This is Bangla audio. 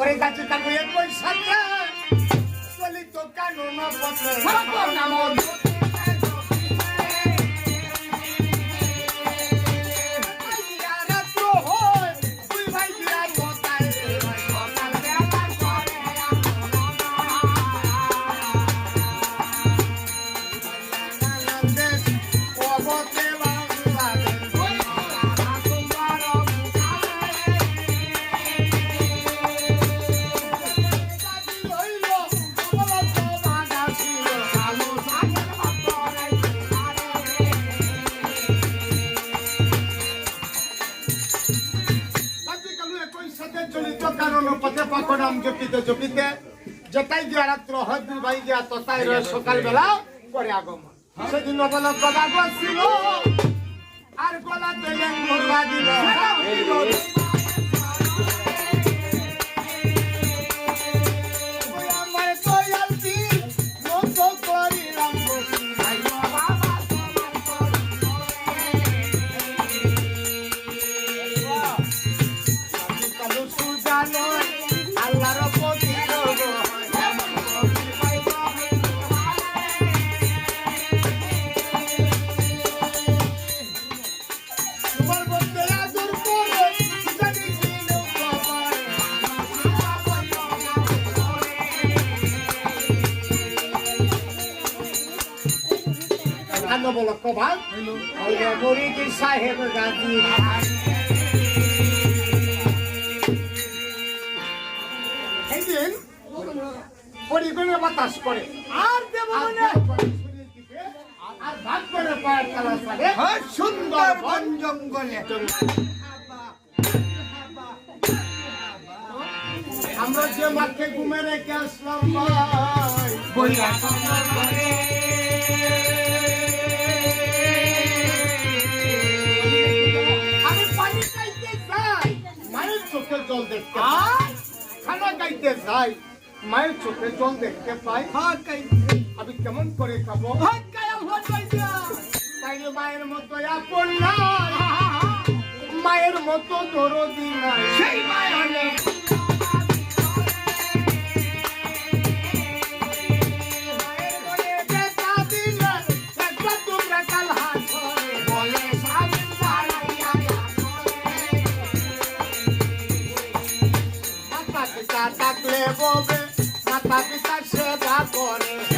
ওরে গাছে থাকব একই চলিত কানুন পথে সারাক্ষণ নাম পথে পাকড়াম জপিতে জপিতে যেতাই দিয়া রাত্র দুই ভাই দিয়া ততাই রয়ে সকাল বেলা করে আগমন। সেদিন বলো গদা বসছিল আর গলা তেলে মুরগা দিল আনো বলো কবাল হইল মরিদি সাহেব গাজী। সেদিন পরিগণে বাতাস করে। আর দেব মনে? আর ভাগ করে পায়ের খেলা চলে সুন্দর বন জঙ্গলে। আমরা যে মাঠে ঘুমে রেখে আসলাম বইয়া চোখে জল দেখতে পাই। খানা গাইতে যাই মায়ের চোখে জল দেখতে পাই। আমি কেমন করে খাব? বইয়া মায়ের মতো আপন মায়ের মতো ধরো দিন সেই মায়ের ববে মাতা পিতা সেবা করে।